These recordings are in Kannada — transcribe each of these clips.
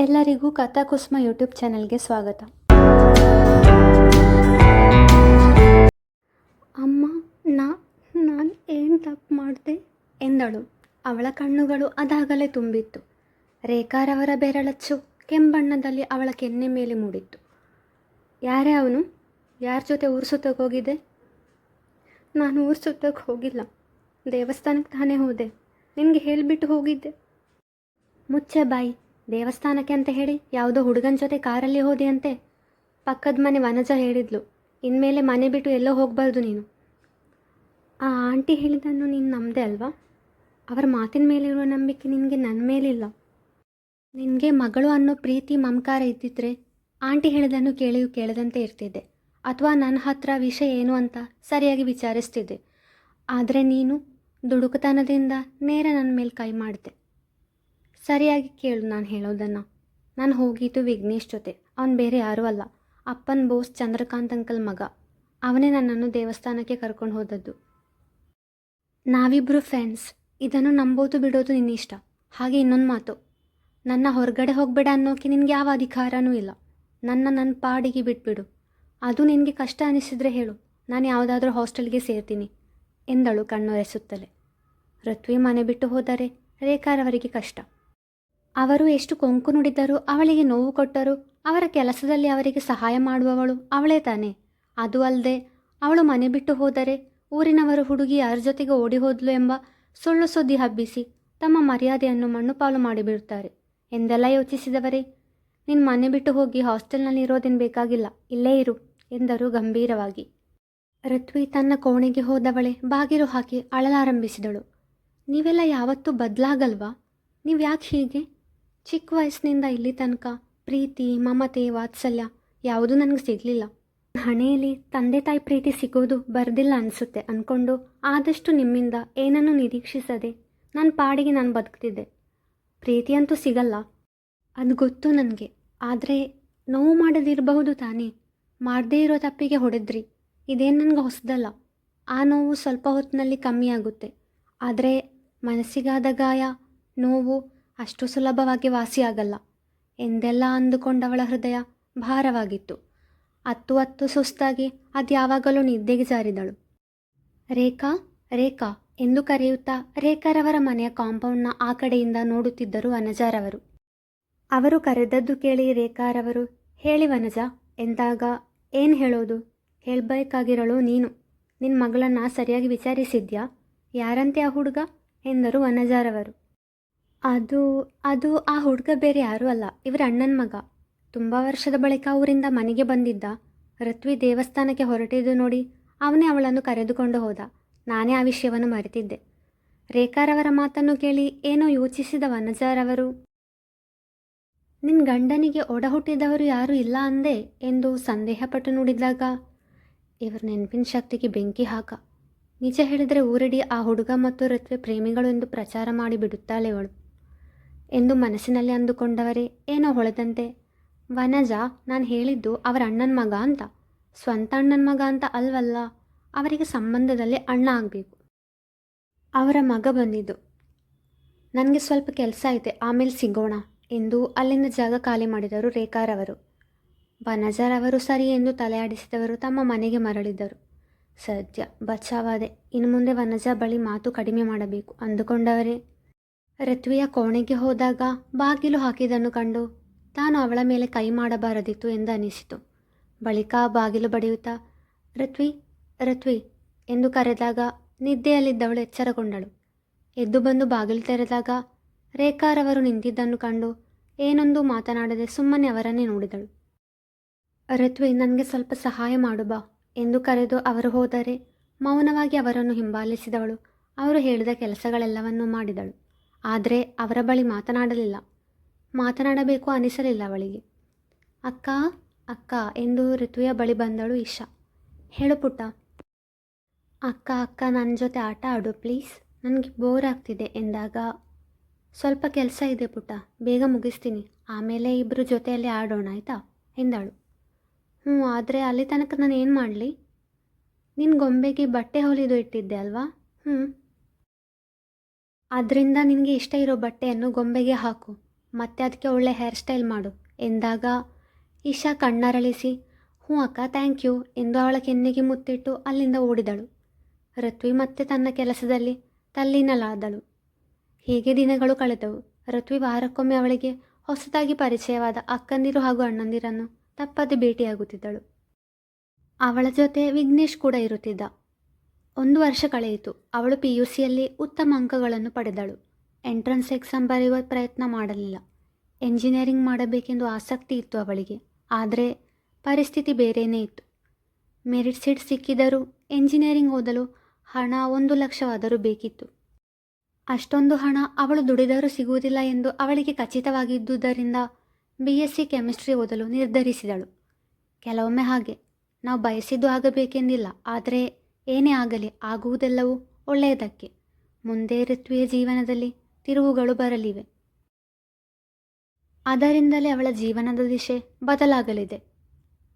ಎಲ್ಲರಿಗೂ ಕಥಾಕುಸುಮ ಯೂಟ್ಯೂಬ್ ಚಾನಲ್ಗೆ ಸ್ವಾಗತ. ಅಮ್ಮ, ನಾ, ನಾನು ಏನು ತಪ್ಪು ಮಾಡಿದೆ? ಎಂದಳು. ಅವಳ ಕಣ್ಣುಗಳು ಅದಾಗಲೇ ತುಂಬಿತ್ತು. ರೇಖಾರವರ ಬೆರಳಚ್ಚು ಕೆಂಬಣ್ಣದಲ್ಲಿ ಅವಳ ಕೆನ್ನೆ ಮೇಲೆ ಮೂಡಿತ್ತು. ಯಾರೇ ಅವನು? ಯಾರ ಜೊತೆ ಊರು ಸುತ್ತಕ್ಕೆ ಹೋಗಿದ್ದೆ? ನಾನು ಊರು ಸುತ್ತಕ್ಕೆ ಹೋಗಿಲ್ಲ. ದೇವಸ್ಥಾನಕ್ಕೆ ತಾನೇ ಹೋದೆ. ನಿನಗೆ ಹೇಳಿಬಿಟ್ಟು ಹೋಗಿದ್ದೆ. ಮುಚ್ಚೆ ಬಾಯಿ. ದೇವಸ್ಥಾನಕ್ಕೆ ಅಂತ ಹೇಳಿ ಯಾವುದೋ ಹುಡುಗನ ಜೊತೆ ಕಾರಲ್ಲಿ ಹೋದೆ ಅಂತೆ. ಪಕ್ಕದ ಮನೆ ವನಜ ಹೇಳಿದ್ಲು. ಇನ್ಮೇಲೆ ಮನೆ ಬಿಟ್ಟು ಎಲ್ಲೋ ಹೋಗಬಾರ್ದು ನೀನು. ಆ ಆಂಟಿ ಹೇಳಿದನ್ನು ನೀನು ನಂಬದೆ ಅಲ್ವಾ? ಅವರ ಮಾತಿನ ಮೇಲಿರುವ ನಂಬಿಕೆ ನಿನಗೆ ನನ್ನ ಮೇಲಿಲ್ಲ. ನಿನಗೆ ಮಗಳು ಅನ್ನೋ ಪ್ರೀತಿ ಮಮಕಾರ ಇದ್ದಿದ್ರೆ ಆಂಟಿ ಹೇಳಿದನ್ನು ಕೇಳಿಯೂ ಕೇಳದಂತೆ ಇರ್ತಿದ್ದೆ. ಅಥವಾ ನನ್ನ ಹತ್ರ ವಿಷಯ ಏನು ಅಂತ ಸರಿಯಾಗಿ ವಿಚಾರಿಸ್ತಿದ್ದೆ. ಆದರೆ ನೀನು ದುಡುಕತನದಿಂದ ನೇರ ನನ್ನ ಮೇಲೆ ಕೈ ಮಾಡಿದೆ. ಸರಿಯಾಗಿ ಕೇಳು ನಾನು ಹೇಳೋದನ್ನು. ನಾನು ಹೋಗಿದ್ದು ವಿಘ್ನೇಶ್ ಜೊತೆ. ಅವನು ಬೇರೆ ಯಾರೂ ಅಲ್ಲ. ಅಪ್ಪನ ಬೋಸ್ ಚಂದ್ರಕಾಂತ್ ಅಂಕಲ್ ಮಗ. ಅವನೇ ನನ್ನನ್ನು ದೇವಸ್ಥಾನಕ್ಕೆ ಕರ್ಕೊಂಡು ಹೋದದ್ದು. ನಾವಿಬ್ಬರು ಫ್ರೆಂಡ್ಸ್. ಇದನ್ನು ನಂಬೋದು ಬಿಡೋದು ನಿನ್ನಿಷ್ಟ. ಹಾಗೆ ಇನ್ನೊಂದು ಮಾತು. ನನ್ನ ಹೊರಗಡೆ ಹೋಗಬೇಡ ಅನ್ನೋಕೆ ನಿನಗೆ ಯಾವ ಅಧಿಕಾರನೂ ಇಲ್ಲ. ನನ್ನ ನನ್ನ ಪಾಡಿಗೆ ಬಿಟ್ಬಿಡು. ಅದು ನಿನಗೆ ಕಷ್ಟ ಅನಿಸಿದರೆ ಹೇಳು. ನಾನು ಯಾವುದಾದ್ರೂ ಹಾಸ್ಟೆಲ್ಗೆ ಸೇರ್ತೀನಿ. ಎಂದಳು ಕಣ್ಣೊರೆಸುತ್ತಲೇ. ಋತ್ವಿ ಮನೆ ಬಿಟ್ಟು ಹೋದರೆ ರೇಖಾರವರಿಗೆ ಕಷ್ಟ. ಅವರು ಎಷ್ಟು ಕೊಂಕು ನುಡಿದರೂ ಅವಳಿಗೆ ನೋವು ಕೊಟ್ಟರು, ಅವರ ಕೆಲಸದಲ್ಲಿ ಅವರಿಗೆ ಸಹಾಯ ಮಾಡುವವಳು ಅವಳೇ ತಾನೆ. ಅದು ಅಲ್ಲದೆ, ಅವಳು ಮನೆ ಬಿಟ್ಟು ಹೋದರೆ ಊರಿನವರು ಹುಡುಗಿ ಯಾರ ಜೊತೆಗೆ ಓಡಿ ಹೋದ್ಲು ಎಂಬ ಸುಳ್ಳು ಸುದ್ದಿ ಹಬ್ಬಿಸಿ ತಮ್ಮ ಮರ್ಯಾದೆಯನ್ನು ಮಣ್ಣುಪಾಲು ಮಾಡಿಬಿಡುತ್ತಾರೆ ಎಂದೆಲ್ಲ ಯೋಚಿಸಿದವರೇ? ನಿನ್ನ ಮನೆ ಬಿಟ್ಟು ಹೋಗಿ ಹಾಸ್ಟೆಲ್ನಲ್ಲಿ ಇರೋದೇನು ಬೇಕಾಗಿಲ್ಲ, ಇಲ್ಲೇ ಇರು, ಎಂದರು ಗಂಭೀರವಾಗಿ. ಋತ್ವಿ ತನ್ನ ಕೋಣೆಗೆ ಹೋದವಳೆ ಬಾಗಿಲು ಹಾಕಿ ಅಳಲಾರಂಭಿಸಿದಳು. ನೀವೆಲ್ಲ ಯಾವತ್ತೂ ಬದಲಾಗಲ್ವಾ? ನೀವು ಯಾಕೆ ಹೀಗೆ? ಚಿಕ್ಕ ವಯಸ್ಸಿನಿಂದ ಇಲ್ಲಿ ತನಕ ಪ್ರೀತಿ, ಮಮತೆ, ವಾತ್ಸಲ್ಯ ಯಾವುದೂ ನನಗೆ ಸಿಗಲಿಲ್ಲ. ಹಣೆಯಲ್ಲಿ ತಂದೆ ತಾಯಿ ಪ್ರೀತಿ ಸಿಗೋದು ಬರದಿಲ್ಲ ಅನಿಸುತ್ತೆ ಅಂದ್ಕೊಂಡು ಆದಷ್ಟು ನಿಮ್ಮಿಂದ ಏನನ್ನು ನಿರೀಕ್ಷಿಸದೆ ನನ್ನ ಪಾಡಿಗೆ ನಾನು ಬದುಕ್ತಿದ್ದೆ. ಪ್ರೀತಿ ಅಂತೂ ಸಿಗಲ್ಲ. ಅದು ಗೊತ್ತು ನನಗೆ. ಆದರೆ ನೋವು ಮಾಡದಿರಬಹುದು ತಾನೇ. ಮಾಡದೇ ಇರೋ ತಪ್ಪಿಗೆ ಹೊಡೆದ್ರಿ. ಇದೇನು ನನಗೆ ಹೊಸದಲ್ಲ. ಆ ನೋವು ಸ್ವಲ್ಪ ಹೊತ್ತಿನಲ್ಲಿ ಕಮ್ಮಿ ಆಗುತ್ತೆ. ಆದರೆ ಮನಸ್ಸಿಗಾದ ಗಾಯ, ನೋವು ಅಷ್ಟು ಸುಲಭವಾಗಿ ವಾಸಿಯಾಗಲ್ಲ ಎಂದೆಲ್ಲ ಅಂದುಕೊಂಡವಳ ಹೃದಯ ಭಾರವಾಗಿತ್ತು. ಅತ್ತು ಅತ್ತು ಸುಸ್ತಾಗಿ ಅದು ಯಾವಾಗಲೂ ನಿದ್ದೆಗೆ ಜಾರಿದಳು. ರೇಖಾ ರೇಖಾ ಎಂದು ಕರೆಯುತ್ತಾ ರೇಖಾರವರ ಮನೆಯ ಕಾಂಪೌಂಡ್ನ ಆ ಕಡೆಯಿಂದ ನೋಡುತ್ತಿದ್ದರು ವನಜಾರವರು. ಅವರು ಕರೆದದ್ದು ಕೇಳಿ ರೇಖಾರವರು, ಹೇಳಿ ವನಜ, ಎಂದಾಗ ಏನು ಹೇಳೋದು? ಹೇಳಬೇಕಾಗಿರಳು ನೀನು. ನಿನ್ನ ಮಗಳನ್ನ ಸರಿಯಾಗಿ ವಿಚಾರಿಸಿದ್ಯಾ? ಯಾರಂತೆ ಆ ಹುಡುಗ? ಎಂದರು ವನಜಾರವರು. ಅದು ಅದು ಆ ಹುಡುಗ ಬೇರೆ ಯಾರೂ ಅಲ್ಲ. ಇವರ ಅಣ್ಣನ ಮಗ. ತುಂಬ ವರ್ಷದ ಬಳಿಕ ಊರಿಂದ ಮನೆಗೆ ಬಂದಿದ್ದ. ಋತ್ವಿ ದೇವಸ್ಥಾನಕ್ಕೆ ಹೊರಟಿದ್ದು ನೋಡಿ ಅವನೇ ಅವಳನ್ನು ಕರೆದುಕೊಂಡು ಹೋದ. ನಾನೇ ಆ ವಿಷಯವನ್ನು ಮರೆತಿದ್ದೆ. ರೇಖಾರವರ ಮಾತನ್ನು ಕೇಳಿ ಏನೋ ಯೋಚಿಸಿದ ವನಜಾರವರು ನಿನ್ನ ಗಂಡನಿಗೆ ಒಡ ಹುಟ್ಟಿದವರು ಯಾರೂ ಇಲ್ಲ ಅಂದೆ? ಎಂದು ಸಂದೇಹಪಟ್ಟು ನೋಡಿದಾಗ, ಇವರ ನೆನಪಿನ ಶಕ್ತಿಗೆ ಬೆಂಕಿ ಹಾಕ. ನಿಜ ಹೇಳಿದರೆ ಊರಿಡಿ ಆ ಹುಡುಗ ಮತ್ತು ಋತ್ವೆ ಪ್ರೇಮಿಗಳು ಎಂದು ಪ್ರಚಾರ ಮಾಡಿ ಬಿಡುತ್ತಾಳೆ ಅವಳು. ಎಂದು ಮನಸ್ಸಿನಲ್ಲಿ ಅಂದುಕೊಂಡವರೇ, ಏನೋ ಹೊಳೆದಂತೆ. ವನಜ, ನಾನು ಹೇಳಿದ್ದು ಅವರ ಅಣ್ಣನ ಮಗ ಅಂತ. ಸ್ವಂತ ಅಣ್ಣನ ಮಗ ಅಂತ ಅಲ್ವಲ್ಲ, ಅವರಿಗೆ ಸಂಬಂಧದಲ್ಲಿ ಅಣ್ಣ ಆಗಬೇಕು. ಅವರ ಮಗ ಬಂದಿದ್ದು. ನನಗೆ ಸ್ವಲ್ಪ ಕೆಲಸ ಐತೆ, ಆಮೇಲೆ ಸಿಗೋಣ ಎಂದು ಅಲ್ಲಿಂದ ಜಾಗ ಖಾಲಿ ಮಾಡಿದರು ರೇಖಾರವರು. ಬನಜರವರು ಸರಿ ಎಂದು ತಲೆಯಾಡಿಸಿದವರು ತಮ್ಮ ಮನೆಗೆ ಮರಳಿದ್ದರು. ಸದ್ಯ ಬಚಾವಾದೆ ಇನ್ನು ಮುಂದೆ ವನಜ ಬಳಿ ಮಾತು ಕಡಿಮೆ ಮಾಡಬೇಕು ಅಂದುಕೊಂಡವರೇ. ಋತ್ವಿಯ ಕೋಣೆಗೆ ಹೋದಾಗ ಬಾಗಿಲು ಹಾಕಿದ್ದನ್ನು ಕಂಡು ತಾನು ಅವಳ ಮೇಲೆ ಕೈ ಮಾಡಬಾರದಿತ್ತು ಎಂದು ಅನಿಸಿತು ಬಳಿಕ ಬಾಗಿಲು ಬಡಿಯುತ್ತಾ ಋತ್ವಿ ಋತ್ವಿ ಎಂದು ಕರೆದಾಗ ನಿದ್ದೆಯಲ್ಲಿದ್ದವಳು ಎಚ್ಚರಗೊಂಡಳು. ಎದ್ದು ಬಂದು ಬಾಗಿಲು ತೆರೆದಾಗ ರೇಖಾರವರು ನಿಂತಿದ್ದನ್ನು ಕಂಡು ಏನೊಂದು ಮಾತನಾಡದೆ ಸುಮ್ಮನೆ ಅವರನ್ನೇ ನೋಡಿದಳು. ಋತ್ವಿ ನನಗೆ ಸ್ವಲ್ಪ ಸಹಾಯ ಮಾಡು ಬಾ ಎಂದು ಕರೆದು ಅವರು ಹೋದರೆ ಮೌನವಾಗಿ ಅವರನ್ನು ಹಿಂಬಾಲಿಸಿದವಳು. ಅವರು ಹೇಳಿದ ಕೆಲಸಗಳೆಲ್ಲವನ್ನೂ ಮಾಡಿದಳು. ಆದರೆ ಅವರ ಬಳಿ ಮಾತನಾಡಲಿಲ್ಲ. ಮಾತನಾಡಬೇಕು ಅನಿಸಲಿಲ್ಲ ಅವಳಿಗೆ. ಅಕ್ಕ ಅಕ್ಕ ಎಂದು ಋತುವಿಯ ಬಳಿ ಬಂದಳು ಇಶಾ. ಹೇಳು ಪುಟ್ಟ. ಅಕ್ಕ ಅಕ್ಕ ನನ್ನ ಜೊತೆ ಆಟ ಆಡು ಪ್ಲೀಸ್. ನನಗೆ ಬೋರ್ ಆಗ್ತಿದೆ ಎಂದಾಗ, ಸ್ವಲ್ಪ ಕೆಲಸ ಇದೆ ಪುಟ್ಟ. ಬೇಗ ಮುಗಿಸ್ತೀನಿ. ಆಮೇಲೆ ಇಬ್ಬರು ಜೊತೆಯಲ್ಲಿ ಆಡೋಣ, ಆಯಿತಾ? ಎಂದಳು. ಹ್ಞೂ, ಆದರೆ ಅಲ್ಲಿ ತನಕ ನಾನು ಏನು ಮಾಡಲಿ? ನಿನ್ನ ಗೊಂಬೆಗೆ ಬಟ್ಟೆ ಹೊಲಿದು ಇಟ್ಟಿದ್ದೆ ಅಲ್ವಾ? ಹ್ಞೂ. ಅದರಿಂದ ನಿನಗೆ ಇಷ್ಟ ಇರೋ ಬಟ್ಟೆಯನ್ನು ಗೊಂಬೆಗೆ ಹಾಕು. ಮತ್ತೆ ಅದಕ್ಕೆ ಒಳ್ಳೆ ಹೇರ್ ಸ್ಟೈಲ್ ಮಾಡು. ಎಂದಾಗ ಇಶಾ ಕಣ್ಣರಳಿಸಿ. ಹ್ಞೂ ಅಕ್ಕ ಥ್ಯಾಂಕ್ ಯು ಎಂದು ಅವಳ ಕೆನ್ನೆಗೆ ಮುತ್ತಿಟ್ಟು ಅಲ್ಲಿಂದ ಓಡಿದಳು. ಋತ್ವಿ ಮತ್ತೆ ತನ್ನ ಕೆಲಸದಲ್ಲಿ ತಲ್ಲೀನಲಾದಳು. ಹೀಗೆ ದಿನಗಳು ಕಳೆದವು. ಋತ್ವಿ ವಾರಕ್ಕೊಮ್ಮೆ ಅವಳಿಗೆ ಹೊಸದಾಗಿ ಪರಿಚಯವಾದ ಅಕ್ಕಂದಿರು ಹಾಗೂ ಅಣ್ಣಂದಿರನ್ನು ತಪ್ಪದೆ ಭೇಟಿಯಾಗುತ್ತಿದ್ದಳು. ಅವಳ ಜೊತೆ ವಿಘ್ನೇಶ್ ಕೂಡ ಇರುತ್ತಿದ್ದ. ಒಂದು ವರ್ಷ ಕಳೆಯಿತು. ಅವಳು ಪಿ ಯು ಸಿಯಲ್ಲಿ ಉತ್ತಮ ಅಂಕಗಳನ್ನು ಪಡೆದಳು. ಎಂಟ್ರೆನ್ಸ್ ಎಕ್ಸಾಮ್ ಬರೆಯುವ ಪ್ರಯತ್ನ ಮಾಡಲಿಲ್ಲ. ಎಂಜಿನಿಯರಿಂಗ್ ಮಾಡಬೇಕೆಂದು ಆಸಕ್ತಿ ಇತ್ತು ಅವಳಿಗೆ. ಆದರೆ ಪರಿಸ್ಥಿತಿ ಬೇರೇನೇ ಇತ್ತು. ಮೆರಿಟ್ ಸೀಟ್ ಸಿಕ್ಕಿದರೂ ಎಂಜಿನಿಯರಿಂಗ್ ಓದಲು ಹಣ ಒಂದು ಲಕ್ಷವಾದರೂ ಬೇಕಿತ್ತು. ಅಷ್ಟೊಂದು ಹಣ ಅವಳು ದುಡಿದರೂ ಸಿಗುವುದಿಲ್ಲ ಎಂದು ಅವಳಿಗೆ ಖಚಿತವಾಗಿದ್ದುದರಿಂದ ಬಿ ಎಸ್ ಸಿ ಕೆಮಿಸ್ಟ್ರಿ ಓದಲು ನಿರ್ಧರಿಸಿದಳು. ಕೆಲವೊಮ್ಮೆ ಹಾಗೆ. ನಾವು ಬಯಸಿದ್ದು ಆಗಬೇಕೆಂದಿಲ್ಲ. ಆದರೆ ಏನೇ ಆಗಲಿ ಆಗುವುದೆಲ್ಲವೂ ಒಳ್ಳೆಯದಕ್ಕೆ. ಮುಂದೆ ಋತ್ವಿಯ ಜೀವನದಲ್ಲಿ ತಿರುವುಗಳು ಬರಲಿವೆ. ಅದರಿಂದಲೇ ಅವಳ ಜೀವನದ ದಿಶೆ ಬದಲಾಗಲಿದೆ.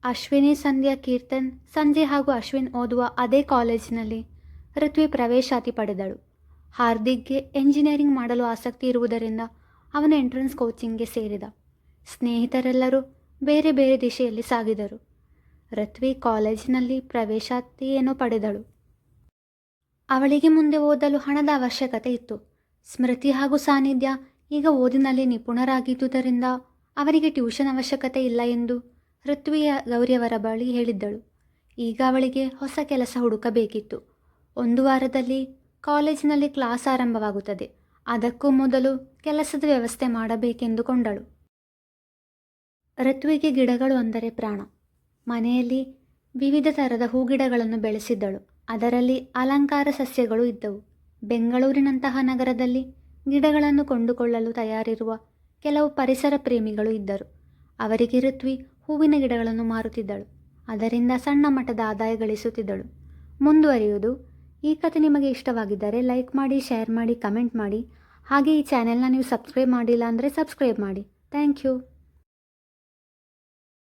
ಅಶ್ವಿನಿ ಸಂಧ್ಯಾ ಕೀರ್ತನ್, ಸಂಜೆ ಹಾಗೂ ಅಶ್ವಿನ್ ಓದುವ ಅದೇ ಕಾಲೇಜಿನಲ್ಲಿ ಋತ್ವಿ ಪ್ರವೇಶಾತಿ ಪಡೆದಳು. ಹಾರ್ದಿಕ್ಗೆ ಎಂಜಿನಿಯರಿಂಗ್ ಮಾಡಲು ಆಸಕ್ತಿ ಇರುವುದರಿಂದ ಅವನು ಎಂಟ್ರೆನ್ಸ್ ಕೋಚಿಂಗ್ಗೆ ಸೇರಿದ. ಸ್ನೇಹಿತರೆಲ್ಲರೂ ಬೇರೆ ಬೇರೆ ದಿಶೆಯಲ್ಲಿ ಸಾಗಿದರು. ಋತ್ವಿ ಕಾಲೇಜಿನಲ್ಲಿ ಪ್ರವೇಶಾತಿಯನ್ನು ಪಡೆದಳು. ಅವಳಿಗೆ ಮುಂದೆ ಓದಲು ಹಣದ ಅವಶ್ಯಕತೆ ಇತ್ತು. ಸ್ಮೃತಿ ಹಾಗೂ ಸಾನ್ನಿಧ್ಯ ಈಗ ಓದಿನಲ್ಲಿ ನಿಪುಣರಾಗಿದ್ದುದರಿಂದ ಅವರಿಗೆ ಟ್ಯೂಷನ್ ಅವಶ್ಯಕತೆ ಇಲ್ಲ ಎಂದು ಋತ್ವಿಯ ಗೌರಿಯವರ ಬಳಿ ಹೇಳಿದ್ದಳು. ಈಗ ಅವಳಿಗೆ ಹೊಸ ಕೆಲಸ ಹುಡುಕಬೇಕಿತ್ತು. ಒಂದು ವಾರದಲ್ಲಿ ಕಾಲೇಜಿನಲ್ಲಿ ಕ್ಲಾಸ್ ಆರಂಭವಾಗುತ್ತದೆ. ಅದಕ್ಕೂ ಮೊದಲು ಕೆಲಸದ ವ್ಯವಸ್ಥೆ ಮಾಡಬೇಕೆಂದುಕೊಂಡಳು. ಋತ್ವಿಗೆ ಗಿಡಗಳು ಅಂದರೆ ಪ್ರಾಣ. ಮನೆಯಲ್ಲಿ ವಿವಿಧ ಥರದ ಹೂಗಿಡಗಳನ್ನು ಬೆಳೆಸಿದ್ದಳು. ಅದರಲ್ಲಿ ಅಲಂಕಾರ ಸಸ್ಯಗಳು ಇದ್ದವು. ಬೆಂಗಳೂರಿನಂತಹ ನಗರದಲ್ಲಿ ಗಿಡಗಳನ್ನು ಕೊಂಡುಕೊಳ್ಳಲು ತಯಾರಿರುವ ಕೆಲವು ಪರಿಸರ ಪ್ರೇಮಿಗಳು ಇದ್ದರು. ಅವರಿಗೆ ಋತ್ವಿ ಹೂವಿನ ಗಿಡಗಳನ್ನು ಮಾರುತ್ತಿದ್ದಳು. ಅದರಿಂದ ಸಣ್ಣ ಮಟ್ಟದ ಆದಾಯ ಗಳಿಸುತ್ತಿದ್ದಳು. ಮುಂದುವರಿಯುವುದು. ಈ ಕಥೆ ನಿಮಗೆ ಇಷ್ಟವಾಗಿದ್ದರೆ ಲೈಕ್ ಮಾಡಿ, ಶೇರ್ ಮಾಡಿ, ಕಮೆಂಟ್ ಮಾಡಿ. ಹಾಗೆ ಈ ಚಾನೆಲ್ನ ನೀವು ಸಬ್ಸ್ಕ್ರೈಬ್ ಮಾಡಿಲ್ಲ ಅಂದರೆ ಸಬ್ಸ್ಕ್ರೈಬ್ ಮಾಡಿ. Thank you.